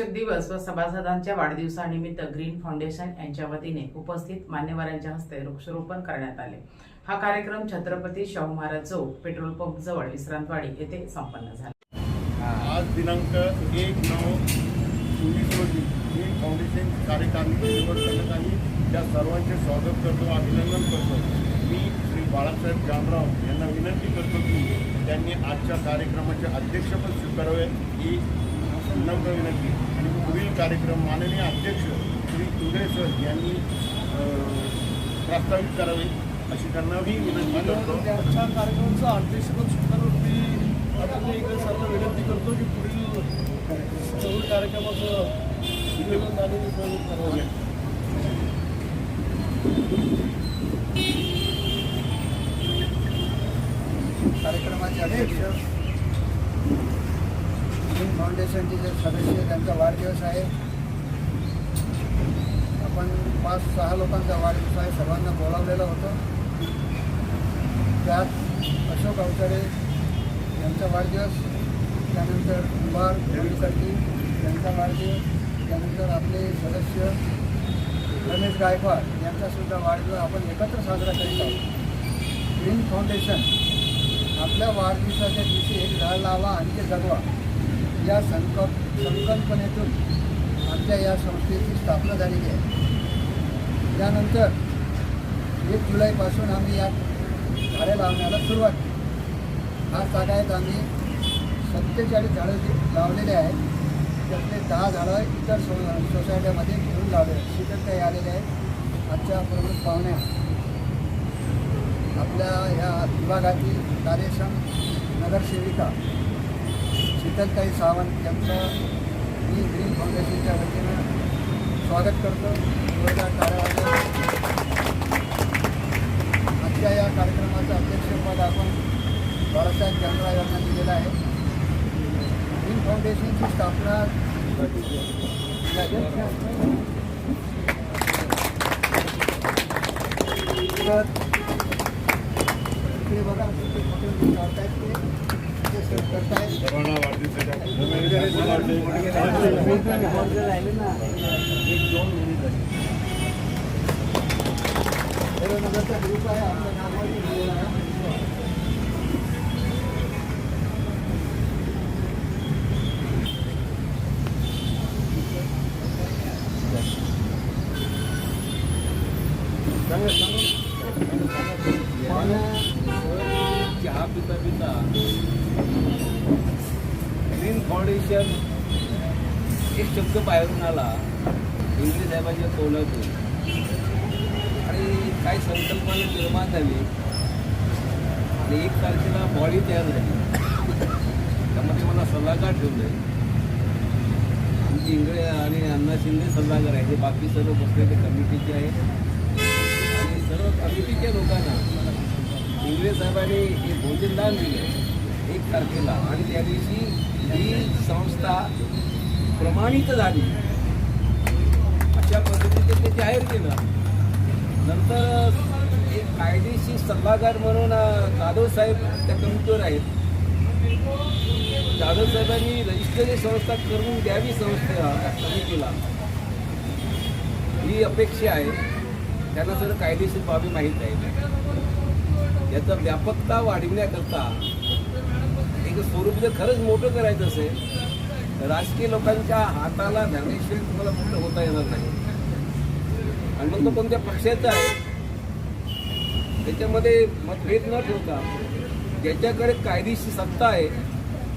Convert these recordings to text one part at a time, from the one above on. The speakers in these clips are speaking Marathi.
शिक्षक दिवस व सभासदांच्या वाढदिवसानिमित्त ग्रीन फाउंडेशन यांच्या वतीने उपस्थित मान्यवरांच्या हस्ते वृक्षारोपण करण्यात आले. हा कार्यक्रम छत्रपती शाहू महाराज चौक पेट्रोल पंप जवळ विश्रांतवाडी येथे संपन्न झाला. आज दिनांक एक नऊ चोवीस रोजी ग्रीन फाउंडेशन कार्यकारिणी निवड करण्यात आली. त्या सर्वांचे स्वागत करतो अभिनंदन करतो. मी श्री बाळासाहेब जामराव यांना विनंती करतो की त्यांनी आजच्या कार्यक्रमाचे अध्यक्षपद स्वीकारावे ही नम्र विनंती. आणि पुढील कार्यक्रम माननीय अध्यक्ष श्री इंगळे सर यांनी प्रस्तावित करावे अशी त्यांनाही विनंती करतो. आजच्या कार्यक्रमाचं अध्यक्षपद स्वीकारून मी अतुल इकडे सरला विनंती करतो की पुढील सर्व कार्यक्रमाचं नियोजन आणि करावे करावं. कार्यक्रमाचे अध्यक्ष फाउंडेशनचे जे सदस्य त्यांचा वाढदिवस आहे. आपण पाच सहा लोकांचा वाढदिवस आहे सर्वांना बोलावलेलं होतं. त्यात अशोक अवतरे यांचा वाढदिवस त्यानंतर कुमार देवीसाठी यांचा वाढदिवस त्यानंतर आपले सदस्य रमेश गायकवाड यांचासुद्धा वाढदिवस आपण एकत्र साजरा करीत आहोत. ग्रीन फाउंडेशन आपल्या वाढदिवसाच्या दिवशी एक झाड लावा आणि ते जगवा. या संकल्प संकल्पनेतून आमच्या या संस्थेची स्थापना झालेली आहे. त्यानंतर एक जुलैपासून आम्ही या झाडे लावण्याला सुरुवात केली. आज तागायत आम्ही सत्तेचाळीस झाडं लावलेले आहेत त्यातले दहा झाडं इतर सो सोसायट्यामध्ये घेऊन लावले आहेत. काही आलेले आहेत. आजच्या प्रमुख पाहुण्या आपल्या या विभागातील कार्यक्षम नगरसेविका शीतलताई सावंत यांचं मी ग्रीन फाउंडेशनच्या वतीनं स्वागत करतो. जोरदार टाळ्या आजच्या या कार्यक्रमाचं अध्यक्षपद आपण बाळासाहेब चंद्रा यांना दिलेलं आहे. ग्रीन फाउंडेशनची स्थापना तर ते बघा मोठे मोठे ते. सर्वांना वाढदिवसाच्या नगरचा ग्रुप आहे आपल्या नावाची बोल आहे. चहा पिता पिता ग्रीन फाउंडेशन एक शब्द बाहेरून आला. इंग्रज साहेबांच्या तोंडातून. आणि काही संकल्पना निर्माण झाली. आणि एक तारखेला बॉडी तयार झाली. त्यामध्ये मला सल्लागार ठेवलं. आमची इंगळे आणि अण्णा शिंदे सल्लागार आहे. ते बाकी सर्व बसलेले कमिटीचे आहेत. आणि सर्व कमिटीच्या लोकांना इंगळे साहेबांनी हे भोजनदान दिले एक तारखेला. आणि त्या दिवशी ही संस्था प्रमाणित झाली. अशा पद्धतीने ते जाहीर केलं. नंतर एक कायदेशीर सल्लागार म्हणून जाधव साहेब त्या कमिटीवर आहेत. जाधव साहेबांनी रजिस्टरी संस्था करून द्यावी संस्था त्या समितीला ही अपेक्षा आहे. त्यांना सगळं कायदेशीर बाबी माहीत आहे याचं व्यापकता वाढविण्याकरता त्याचं स्वरूप जर खरंच मोठं करायचं असेल राजकीय लोकांच्या हाताला धर्मशील तुम्हाला मोठं होता येणार नाही. आणि मग तो कोणत्या पक्षाचा आहे? त्याच्यामध्ये मतभेद न ठेवता ज्याच्याकडे कायदेशीर सत्ता आहे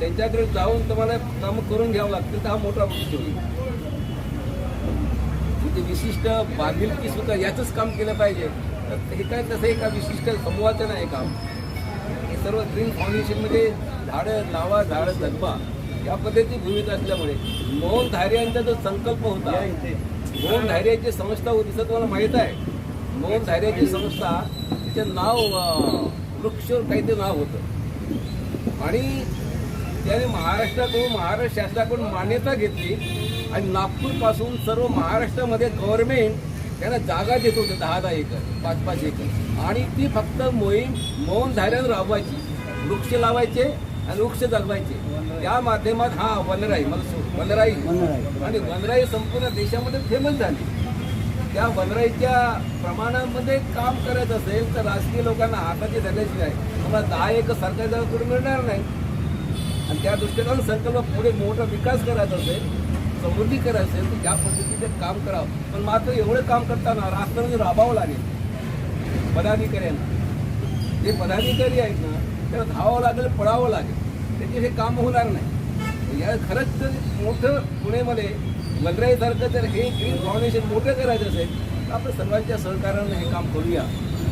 त्यांच्याकडे जाऊन तुम्हाला काम करून घ्यावं लागतं तर हा मोठा पक्ष होईल. म्हणजे विशिष्ट बांधिलकी सुद्धा याचंच काम केलं पाहिजे. तर हे काय तसं एका विशिष्ट समूहाचं नाही काम. हे सर्व ग्रीन फाउंडेशनमध्ये झाडं लावा झाडं जगवा. या पद्धतीची भूमिका असल्यामुळे मोहन धार्यांचा जो संकल्प होता मोहन धार्याची संस्था होती असं तुम्हाला माहीत आहे? मोहन धार्याची संस्था तिचं नाव वृक्ष काहीतरी नाव होतं. आणि त्याने महाराष्ट्राकडून महाराष्ट्र शासनाकडून मान्यता घेतली आणि नागपूरपासून सर्व महाराष्ट्रामध्ये गव्हर्नमेंट त्यांना जागा देत होते दहा दहा एकर पाच पाच एकर. आणि ती फक्त मोहीम मौन धाऱ्यानं राबवायची. वृक्ष लावायचे आणि वृक्ष जगवायचे. त्या माध्यमात हा वनराई मला वनराई. आणि वनराई संपूर्ण देशामध्ये फेमस झाली. त्या वनराईच्या प्रमाणामध्ये काम करायचं असेल तर राजकीय लोकांना हाताची धरल्याशिवाय तुम्हाला दहा एक सरकारी जागा कुठे मिळणार नाही. आणि त्या दृष्टीनं संकल्प पुढे मोठा विकास करायचा असेल समृद्धी करायचं असेल तर त्या पद्धतीचे काम करावं. पण मात्र एवढं काम करताना राष्ट्रपती राबावं लागेल. पदाधिकाऱ्यांना. जे पदाधिकारी आहेत ना त्याला धावावं लागेल पळावं लागेल. त्याचे हे काम होणार नाही. या खरंच जर मोठं पुणेमध्ये वनराईसारखं जर हे ग्रीन फाउंडेशन मोठं करायचं असेल तर आपण सर्वांच्या सहकार्यानं हे काम करूया.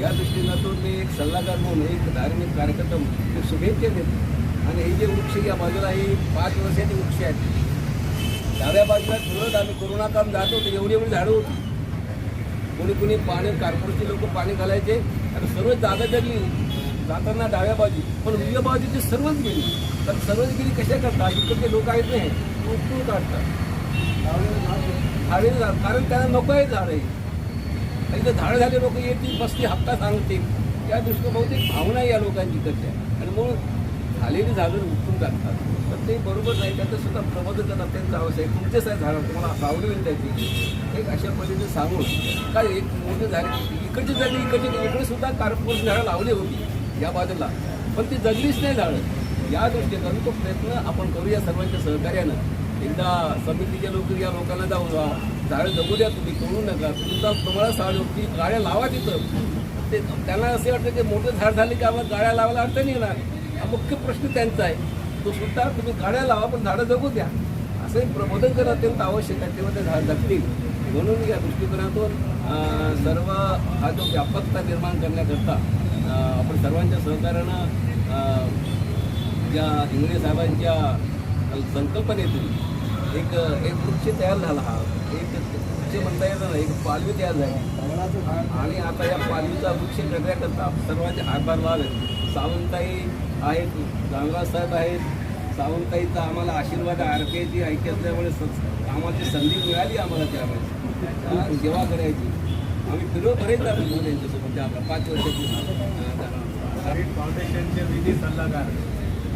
या दृष्टीनं मी एक सल्लागार म्हणून एक धार्मिक कार्यकर्ता म्हणून शुभेच्छा देतो. आणि हे जे वृक्ष या बाजूला ही पाच वर्षाचे वृक्ष आहेत. डाव्या बाजूला फिरत आम्ही कोरोना काम जात होतो एवढी एवढी झाडं होती. कोणी कोणी पाणी कार्पोरेटचे लोक पाणी घालायचे. आणि सर्व जागा जगली. जाताना डाव्या बाजू पण उजव्या बाजूची सर्वच गेली. तर सर्वच गेली कशा करतात? इकडचे लोक आहेत नाही ते उपटून काढतात. झाडे झाड कारण त्यांना नको आहे झाड आहे इथं झाड झाले लोक येतील बसतील हप्ता सांगतील. त्या दृष्टीने बहुतेक भावना आहे या लोकांची इकडच्या. आणि म्हणून झालेली झाडं उपटून टाकतात तर ते बरोबर नाही त्याचं सुद्धा प्रबोधन अत्यंत आवश्यक आहे. तुमचेच आहे झाडं तुम्हाला सावली त्याची एक अशा पद्धतीने सांगून काय एक मोठे झाले इकडची झाले इकडचे इकडे सुद्धा कारपूर झाडं लावली होती. या बाजूला. पण ती जगलीच नाही झाडं या दृष्टीने तो प्रयत्न आपण करूया सर्वांच्या सहकार्यानं. एकदा समितीचे लोक या लोकांना जाऊन जा झाडं जगू द्या तुम्ही करू नका. तुमचा तुम्हाला झाड होती गाड्या लावा तिथं. ते त्यांना असे वाटतं की मोठं झाड झाले की आम्हाला गाड्या लावायला अडचण येणार हा मुख्य प्रश्न त्यांचा आहे. तो सुद्धा तुम्ही गाड्या लावा पण झाडं जगू द्या. असं प्रबोधन करणं अत्यंत आवश्यक आहे. तेव्हा ते झाड जगतील. म्हणून या दृष्टिकोनातून सर्व हा जो व्यापकता निर्माण करण्याकरता आपण सर्वांच्या सहकार्यानं ज्या इंगळे साहेबांच्या संकल्पनेतून एक एक वृक्ष तयार झाला हा. एक वृक्ष म्हणता येतं नाही एक पालवी तयार झाली. आणि आता या पालवीचा वृक्ष करण्याकरता सर्वांचे हातभार व्हावे सावंताई आहेत गांगराज साहेब आहेत. सावंताईचा आम्हाला आशीर्वाद आर पी ऐकी असल्यामुळे स- ती संधी मिळाली आम्हाला त्यावेळेस. जेव्हा सेवा करायची. आम्ही फिरलो बरेच जातो घेऊन यांच्यासोबत आपला पाच वर्षाची ग्रीन फाउंडेशनचे विधी सल्लागार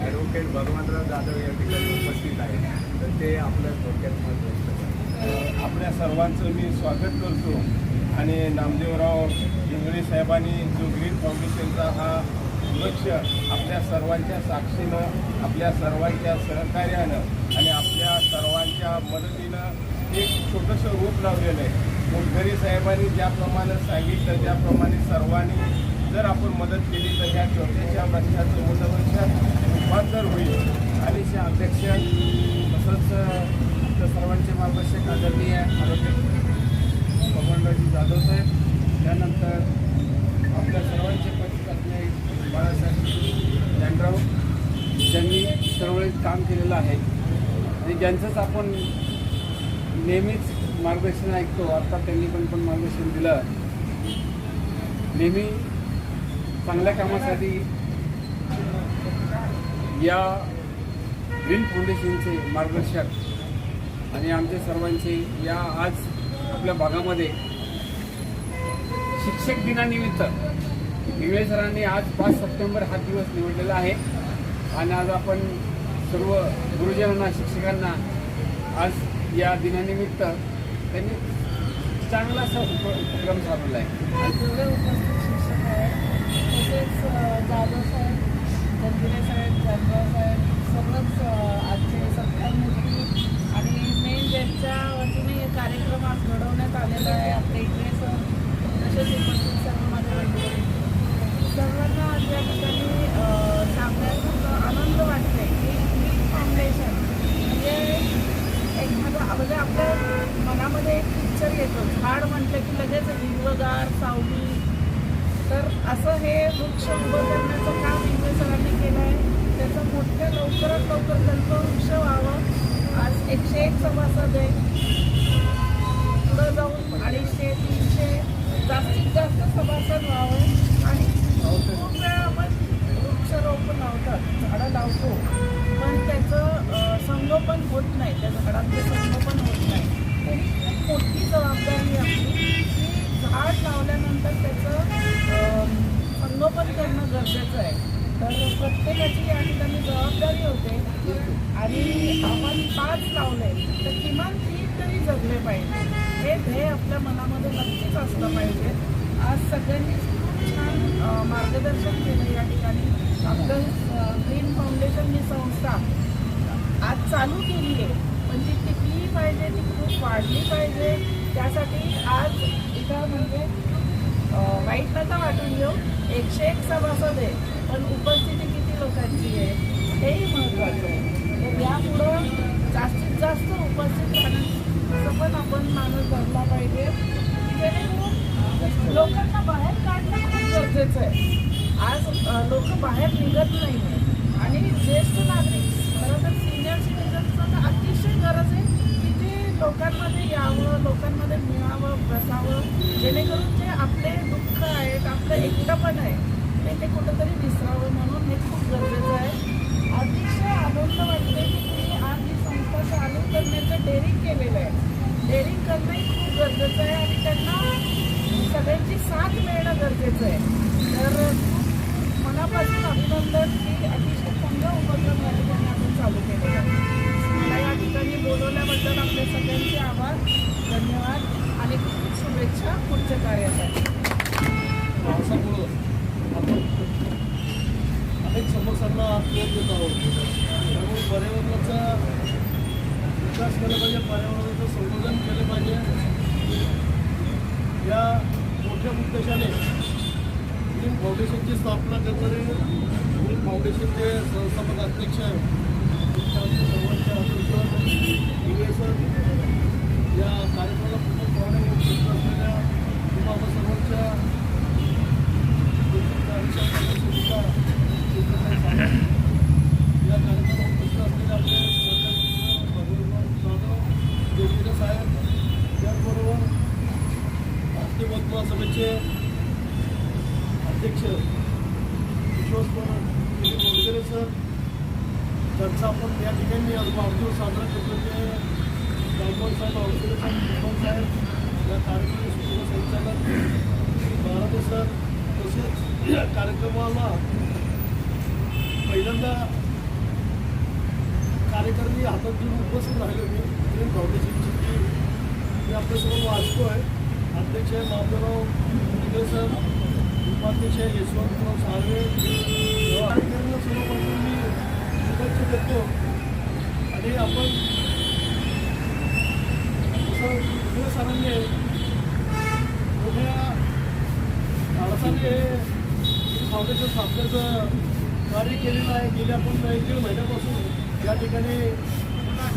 ॲडव्होकेट भगवंतराव जाधव या ठिकाणी उपस्थित आहेत. तर ते आपल्या थोडक्यात महत्त्वाचं आपल्या सर्वांचं मी स्वागत करतो. आणि नामदेवराव इंगळे साहेबांनी जो ग्रीन फाउंडेशनचा हा लक्ष आपल्या सर्वांच्या साक्षीनं आपल्या सर्वांच्या सहकार्यानं आणि आपल्या सर्वांच्या मदतीनं एक छोटंसं रूप लावलेलं आहे. मुलगरी साहेबांनी ज्याप्रमाणे सांगितलं त्याप्रमाणे सर्वांनी जर आपण मदत केली तर या छोट्याशा वृक्षाचं मोठं वृक्षात रूपांतर होईल. आणि ते अध्यक्ष तसंच आपल्या सर्वांचे मार्गदर्शक आदरणीय आरोग्य भगवानरावजी जाधव साहेब त्यानंतर आपल्या सर्वांचे परिचित असले बाळासाहेब जॅनराव ज्यांनी चळवळीत काम केलेलं आहे. आणि ज्यांचंच आपण नेहमीच मार्गदर्शन ऐकतो. अर्थात त्यांनी पण पण मार्गदर्शन दिलं. नेहमी चांगल्या कामासाठी या ग्रीन फाउंडेशनचे मार्गदर्शक आणि आमचे सर्वांचे या आज आपल्या भागामध्ये शिक्षक दिनानिमित्त इंगळे सरांनी आज पाच सप्टेंबर हा दिवस निवडलेला आहे. आणि आज आपण सर्व गुरुजनांना शिक्षकांना आज या दिनानिमित्त त्यांनी चांगला असा उप उपक्रम चालवला आहे पुढे उपस्थित शिक्षक आहेत तसेच जाधव साहेब गंभीरे साहेब जानराव साहेब सगळंच आजचे सत्कार मूर्ती आणि मेन ज्यांच्या वतीने हे कार्यक्रम आज घडवण्यात आलेला आहे आपल्या इकडे सर तसेच उपस्थित सर्व माझ्या वैद्य सर्वांना आज या ठिकाणी अ, सांगण्यात खूप आनंद वाटते की ग्रीन फाउंडेशन म्हणजे एखादं म्हणजे आपल्या मनामध्ये एक पिक्चर येतो झाड म्हटलं की लगेच हिरवगार सावली तर असं वृक्ष उभं करण्याचं काम इंग्रज सरांनी केलं आहे. त्याचं मोठ्या लवकरात लवकर त्यांचं वृक्ष व्हावं. आज एकशे एक सभासद आहे पुढं जाऊन अडीचशे तीनशे जास्तीत जास्त सभासद व्हावं. आणि खूप वेळा आपण वृक्षारोपण लावतात झाडं लावतो. पण त्याचं संगोपन होत नाही. त्या झाडांचं संगोपन होत नाही. तर खूप मोठी जबाबदारी आपली. की झाड लावल्यानंतर त्याचं अं, करणं गरजेचं आहे. तर प्रत्येकाची या ठिकाणी जबाबदारी होते. आणि आपण पाच लावले तर किमान तीन तरी जगले पाहिजे. हे ध्येय आपल्या मनामध्ये नक्कीच असलं पाहिजे. आज सगळ्यांनी खूप छान मार्गदर्शन केलं या ठिकाणी. आपलं ग्रीन फाउंडेशन ही संस्था आज चालू केली आहे. पण ती टिकली पाहिजे ती खूप वाढली पाहिजे. त्यासाठी आज एका म्हणजे वाईट नका वाटून घेऊ. एकशे एक सभासद आहे पण उपस्थिती किती लोकांची आहे हेही महत्त्वाचं आहे. तर यापुढं जास्तीत जास्त उपस्थित राहण्याचं पण आपण माणूस बनला पाहिजे जेणेकरून लोकांना बाहेर काढणं खूप गरजेचं आहे. आज लोक बाहेर निघत नाही आणि ज्येष्ठ नागरिक खरं तर सिनियर सिटीजनचं तर अतिशय गरज आहे. लोकांमध्ये यावं लोकांमध्ये मिळावं बसावं जेणेकरून जे आपले दुःख आहेत आपलं एकटंपण आहे ते ते कुठंतरी विसरावं म्हणून हे खूप गरजेचं आहे. अतिशय आनंद वाटते की तुम्ही आज ही संस्था चालू करण्याचं डेअरिंग केलेलं आहे. डेअरिंग करणंही खूप गरजेचं आहे आणि त्यांना सगळ्यांची साथ मिळणं गरजेचं आहे. तर मनापासून अभिनंदन की अतिशय चांगलं उपक्रम या ठिकाणी आपण चालू केलेलं आहे ठिकाणी बोलवल्याबद्दल आपले सगळ्यांचे आभार धन्यवाद आणि शुभेच्छा पुढच्या कार्यासाठी. पावसामुळं आपण अनेक समस्यांना तोंड देत आहोत. त्यामुळे पर्यावरणाचा विकास केला पाहिजे पर्यावरणाचं संवर्धन केलं पाहिजे. या मोठ्या उद्देशाने ग्रीन फाउंडेशनची स्थापना करणारे ग्रीन फाउंडेशनचे संस्थापक अध्यक्ष आमच्या सर्वांच्या अध्यक्ष दिवे सर या कार्यक्रमाला सर्वांच्या या साहेब सभेचे अध्यक्ष विश्वास मोडकरे सर त्यांचा आपण या ठिकाणी आज वाढदिवस साजरा करतो. ते गायकवाड साहेब औषधे साहेब साहेब या कार्यक्रमाचे संचालक बाराटे सर तसेच या कार्यक्रमाला पहिल्यांदा कार्यकर्ते हातात घेऊन उपस्थित राहिले मी प्रेम फाउंडेशनची ती मी आपल्यासोबत वाचतो आहे. अध्यक्ष आहे माधवराव सर उपाध्यक्ष आहे यशवंतराव साळवे. कार्यकर्त्यांना शुभेच्छा आणि आपण सरांनी मोठ्या माणसाने हे फाउंडेशन स्थापनेचं कार्य केलेलं आहे. गेल्या आपण एक दीड महिन्यापासून या ठिकाणी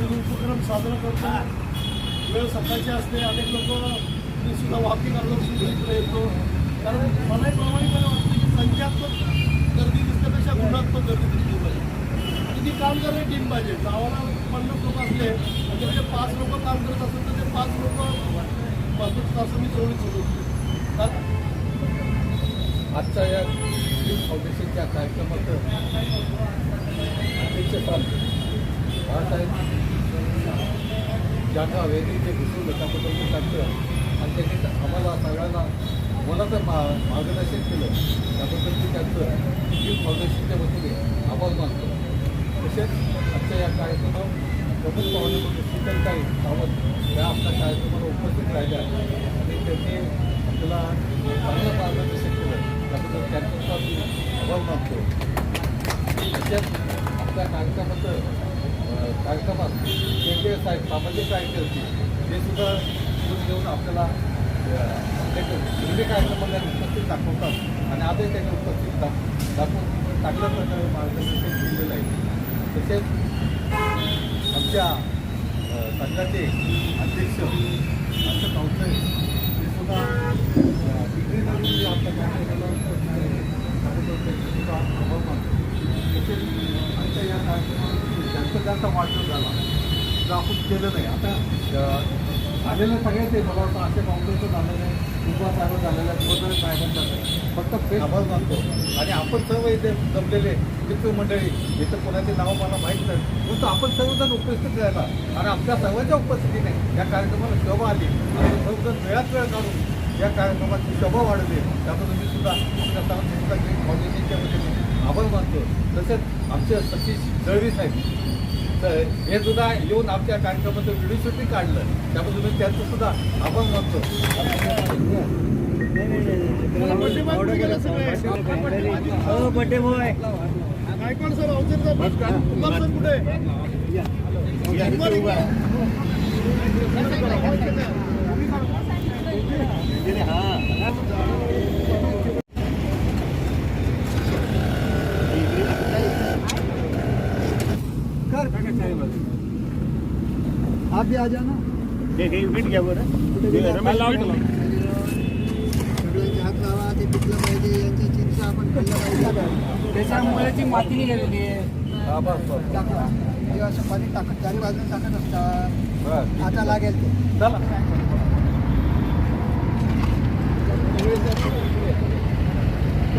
उपक्रम साजरा करतो वेळ सकाळची असते. अनेक लोक मी सुद्धा वॉकिंग करतो सुद्धा येतो. कारण मलाही प्रामाणिकपणे वाटतं की संख्यात्मक गर्दी दिसण्यापेक्षा गुणात्मक गर्दी दिसते. किती ती काम करणारी टीम पाहिजे. गावाला पन्नास लोक असले आणि म्हणजे पाच लोक काम करत असतात तर ते पाच लोक मजबूत असं मी तेवढीच होतो आजच्या या फाउंडेशनच्या कार्यक्रमाचं अध्यक्षस्थान बाळासाहेब जाधव यांनी जे घुसवलं त्याबद्दल मी सांगतो आणि त्यांनी आम्हाला सगळ्यांना मला तर मा मार्गदर्शन केलं. त्याबद्दल मी त्यांचं ग्रीन फाउंडेशनच्या वतीने आभार मानतो. तसेच आजच्या या कार्यक्रमात प्रमुख पाहुणे म्हणून शीतलताई सावंत या आपल्या कार्यक्रमाला उपस्थित राहिल्या. आणि त्यांनी आपल्याला चांगलं मार्गदर्शन केलं त्याबद्दल त्यांचा मी आभार मानतो. तसेच आपल्या कार्यक्रमाचं कार्यक्रमात केंद्रीय साहेब सामाजिक कार्यकर्ते ते सुद्धा दूध घेऊन आपल्याला विविध कार्यक्रमाला उपस्थित दाखवतात आणि आजही त्यांनी उपस्थित दाख दाखवून चांगल्या प्रकारे मार्गदर्शन तसेच आमच्या संघाचे अध्यक्ष आमच्या संस्थे ते सुद्धा डिग्री करून आमच्या कार्यक्रमाला उपस्थित मानतो तसेच आमच्या या कार्यक्रमामध्ये जास्त जास्त वाढदिवस झाला. तर आपण केलं नाही. आता आलेलं सगळ्याच आहे मला वाटतं असे काँग्रेसचं झालेलं आहे उभा साहेब झालेलं आहे वगैरे साहेबांचं फक्त फेस आभार मानतो आणि आपण सर्व इथे जमलेले मित्रमंडळी हे तर कोणाचे नाव मला माहीत नाही. परंतु आपण सर्वजण उपस्थित राहिला आणि आपल्या सर्वांच्या उपस्थितीने या कार्यक्रमाला शोभा आली. आणि सर्वजण वेळात वेळ काढून या कार्यक्रमाची शोभा वाढवली. त्याबद्दल मी सुद्धा आपल्या सर्वांचे फाउंडेशनच्या वतीने आभार मानतो. तसेच आमचे सतीश दळवी साहेब तर हे सुद्धा येऊन आमच्या कार्यक्रमाचं व्हिडिओ शूटिंग काढलं. त्याबद्दल मी त्यांचं सुद्धा आभार मानतो. गायकवाड सर अवचरचा कुमार सर कुठे? या इथे उभा आहे. कर. आप भी आ जाना। हे- हे वीट घ्या बरं. हे रमेश. वीट लावा. सगळ्यांचे हात लावा ते पिकलं पाहिजे यांची चिंता आपण खाल्लं पाहिजे. त्याच्यामुळे ती माती निघालेली आहे. हे असं पाणी टाकत चारी बाजून टाकत असतात. आता लागेल ते. चला.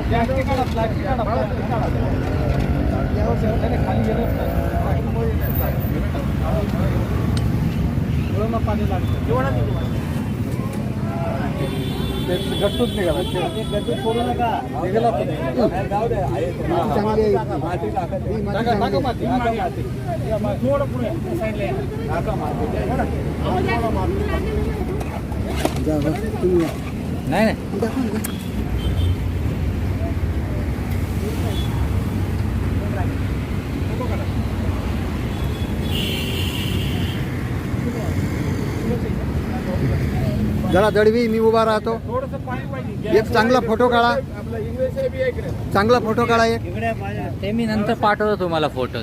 प्लास्टिक काढा प्लास्टिक काढा प्लास्टिक काढा. त्याने खाली पाणी लागतं. गट्टूच निघाला. गट्टूच सोडू नका. निघाला पण जाऊ द्या चांगली आहे. माती टाका. ही थोडं पुढे. साईडला टाका. नाही नाही. जरा दडवी मी उभा राहतो. एक चांगला फोटो काढा. चांगला फोटो काढा एक. ते मी नंतर पाठवतो तुम्हाला फोटो